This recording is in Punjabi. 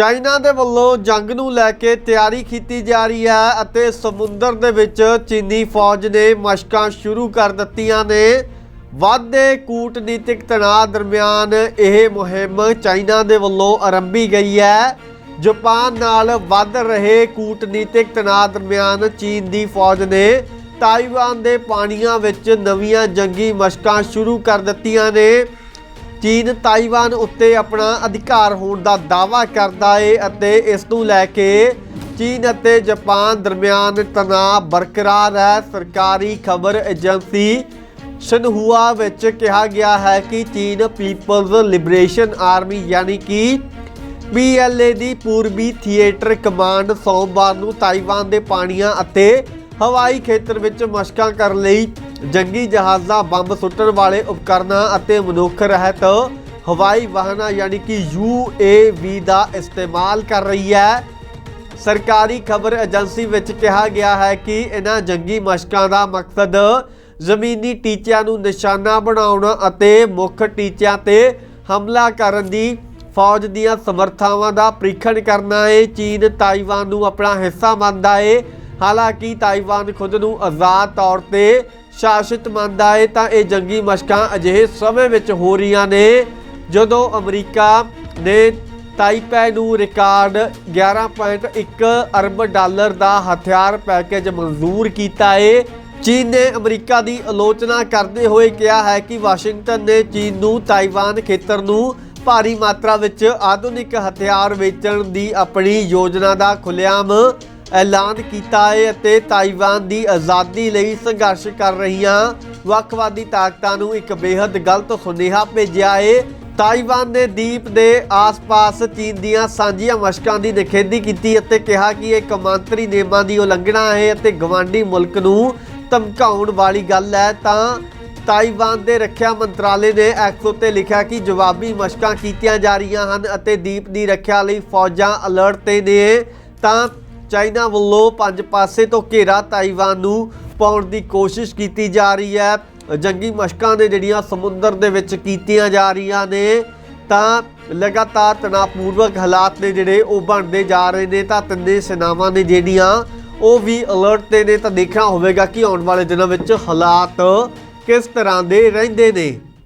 ਚਾਈਨਾ ਦੇ ਵੱਲੋਂ ਜੰਗ ਨੂੰ ਲੈ ਕੇ ਤਿਆਰੀ ਕੀਤੀ ਜਾ ਰਹੀ ਹੈ ਅਤੇ ਸਮੁੰਦਰ ਦੇ ਵਿੱਚ ਚੀਨੀ ਫੌਜ ਨੇ ਮਸ਼ਕਾਂ ਸ਼ੁਰੂ ਕਰ ਦਿੱਤੀਆਂ ਨੇ। ਵਾਧੇ ਕੂਟਨੀਤਿਕ ਤਣਾਅ ਦਰਮਿਆਨ ਇਹ ਮੁਹਿੰਮ ਚਾਈਨਾ ਦੇ ਵੱਲੋਂ ਆਰੰਭੀ ਗਈ ਹੈ। ਜਾਪਾਨ ਨਾਲ ਵੱਧ ਰਹੇ ਕੂਟਨੀਤਿਕ ਤਣਾਅ ਦਰਮਿਆਨ ਚੀਨ ਦੀ ਫੌਜ ਨੇ ਤਾਈਵਾਨ ਦੇ ਪਾਣੀਆਂ ਵਿੱਚ ਨਵੀਆਂ ਜੰਗੀ ਮਸ਼ਕਾਂ ਸ਼ੁਰੂ ਕਰ ਦਿੱਤੀਆਂ ਨੇ। ਚੀਨ ਤਾਈਵਾਨ ਉੱਤੇ ਆਪਣਾ ਅਧਿਕਾਰ ਹੋਣ ਦਾ ਦਾਅਵਾ ਕਰਦਾ ਏ ਅਤੇ ਇਸ ਨੂੰ ਲੈ ਕੇ ਚੀਨ ਅਤੇ ਜਾਪਾਨ ਦਰਮਿਆਨ ਤਣਾਅ ਬਰਕਰਾਰ ਹੈ। ਸਰਕਾਰੀ ਖਬਰ ਏਜੰਸੀ ਸ਼ਨਹੂਆ ਵਿੱਚ ਕਿਹਾ ਗਿਆ ਹੈ ਕਿ ਚੀਨ ਪੀਪਲਜ਼ ਲਿਬਰੇਸ਼ਨ ਆਰਮੀ ਯਾਨੀ ਕਿ ਪੀਐਲਏ ਦੀ ਪੂਰਬੀ ਥੀਏਟਰ ਕਮਾਂਡ ਸੋਮਵਾਰ ਨੂੰ ਤਾਈਵਾਨ ਦੇ ਪਾਣੀਆਂ ਅਤੇ ਹਵਾਈ ਖੇਤਰ ਵਿੱਚ ਮਸ਼ਕਾਂ ਕਰਨ ਲਈ ਜੰਗੀ ਜਹਾਜ਼ਾਂ, ਬੰਬ ਸੁੱਟਣ ਵਾਲੇ ਉਪਕਰਨਾਂ ਅਤੇ ਮਨੁੱਖ ਰਹਿਤ ਹਵਾਈ ਵਾਹਨਾਂ ਯਾਨੀ ਕਿ ਯੂਏਵੀ ਦਾ ਇਸਤੇਮਾਲ ਕਰ ਰਹੀ ਹੈ। ਸਰਕਾਰੀ ਖਬਰ ਏਜੰਸੀ ਵਿੱਚ ਕਿਹਾ ਗਿਆ ਹੈ ਕਿ ਇਹਨਾਂ ਜੰਗੀ ਮਸ਼ਕਾਂ ਦਾ ਮਕਸਦ ਜ਼ਮੀਨੀ ਟੀਚਿਆਂ ਨੂੰ ਨਿਸ਼ਾਨਾ ਬਣਾਉਣਾ ਅਤੇ ਮੁੱਖ ਟੀਚਿਆਂ ਤੇ ਹਮਲਾ ਕਰਨ ਦੀ ਫੌਜ ਦੀਆਂ ਸਮਰਥਾਵਾਂ ਦਾ ਪ੍ਰੀਖਣ ਕਰਨਾ ਹੈ। ਚੀਨ ਤਾਈਵਾਨ ਨੂੰ ਆਪਣਾ ਹਿੱਸਾ ਮੰਨਦਾ ਹੈ। ਹਾਲਾਂਕਿ ਤਾਈਵਾਨ ਖੁਦ ਨੂੰ ਆਜ਼ਾਦ ਤੌਰ ਤੇ ਸ਼ਾਸਿਤ ਮੰਨਦਾ ਹੈ ਤਾਂ ਇਹ ਜੰਗੀ ਮਸ਼ਕਾਂ ਅਜਿਹੇ ਸਮੇਂ ਵਿੱਚ ਹੋ ਰਹੀਆਂ ਨੇ ਜਦੋਂ ਅਮਰੀਕਾ ਨੇ ਤਾਈਪੈ ਨੂੰ ਰਿਕਾਰਡ 11.1 ਅਰਬ ਡਾਲਰ ਦਾ ਹਥਿਆਰ ਪੈਕੇਜ ਮਨਜ਼ੂਰ ਕੀਤਾ ਹੈ ਚੀਨ ਨੇ ਅਮਰੀਕਾ ਦੀ ਆਲੋਚਨਾ ਕਰਦੇ ਹੋਏ ਕਿਹਾ ਹੈ ਕਿ ਵਾਸ਼ਿੰਗਟਨ ਨੇ ਚੀਨ ਨੂੰ ਤਾਈਵਾਨ ਖੇਤਰ ਨੂੰ ਭਾਰੀ ਮਾਤਰਾ ਵਿੱਚ ਆਧੁਨਿਕ ਹਥਿਆਰ ਵੇਚਣ ਦੀ ਆਪਣੀ ਯੋਜਨਾ ਦਾ ਖੁੱਲ੍ਹੇਆਮ ਐਲਾਨ ਕੀਤਾ ਹੈ ਅਤੇ ਤਾਈਵਾਨ ਦੀ ਆਜ਼ਾਦੀ ਲਈ ਸੰਘਰਸ਼ ਕਰ ਰਹੀਆਂ ਵੱਖਵਾਦੀ ਤਾਕਤਾਂ ਨੂੰ ਇੱਕ ਬੇहद ਗਲਤ ਸੁਨੇਹਾ ਭੇਜਿਆ ਹੈ। ਤਾਈਵਾਨ ਨੇ ਦੀਪ ਦੇ ਆਸ-ਪਾਸ ਚੀਨ ਦੀਆਂ ਸਾਂਝੀਆਂ ਮਸ਼ਕਾਂ ਦੀ ਨਿਖੇਧੀ ਕੀਤੀ ਅਤੇ ਕਿਹਾ ਕਿ ਇਹ ਕੌਮਾਂਤਰੀ ਨਿਯਮਾਂ ਦੀ ਉਲੰਘਣਾ ਹੈ ਅਤੇ ਗਵਾਂਢੀ ਮੁਲਕ ਨੂੰ ਧਮਕਾਉਣ ਵਾਲੀ ਗੱਲ ਹੈ। ਤਾਂ ਤਾਈਵਾਨ ਦੇ ਰੱਖਿਆ ਮੰਤਰਾਲੇ ਨੇ ਐਕਸ ਉੱਤੇ ਲਿਖਿਆ ਕਿ ਜਵਾਬੀ ਮਸ਼ਕਾਂ ਕੀਤੀਆਂ ਜਾ ਰਹੀਆਂ ਹਨ ਅਤੇ ਦੀਪ ਦੀ ਰੱਖਿਆ ਲਈ ਫੌਜਾਂ ਅਲਰਟ ਤੇ ਨੇ। ਤਾਂ ਚਾਈਨਾ ਵੱਲੋਂ ਪੰਜ ਪਾਸੇ ਤੋਂ ਘੇਰਾ ਤਾਈਵਾਨ ਨੂੰ ਪਾਉਣ ਦੀ ਕੋਸ਼ਿਸ਼ ਕੀਤੀ ਜਾ ਰਹੀ ਹੈ। ਜੰਗੀ ਮਸ਼ਕਾਂ ਨੇ ਜਿਹੜੀਆਂ ਸਮੁੰਦਰ ਦੇ ਵਿੱਚ ਕੀਤੀਆਂ ਜਾ ਰਹੀਆਂ ਨੇ, ਤਾਂ ਲਗਾਤਾਰ ਤਣਾਅਪੂਰਵਕ ਹਾਲਾਤ ਨੇ ਜਿਹੜੇ ਉਹ ਬਣਦੇ ਜਾ ਰਹੇ ਨੇ। ਤਾਂ ਤਿੰਨੇ ਸੈਨਾਵਾਂ ਨੇ ਜਿਹੜੀਆਂ, ਉਹ ਵੀ ਅਲਰਟ ਤੇ ਨੇ। ਤਾਂ ਦੇਖਣਾ ਹੋਵੇਗਾ ਕਿ ਆਉਣ ਵਾਲੇ ਦਿਨਾਂ ਵਿੱਚ ਹਾਲਾਤ ਕਿਸ ਤਰ੍ਹਾਂ ਦੇ ਰਹਿੰਦੇ ਨੇ।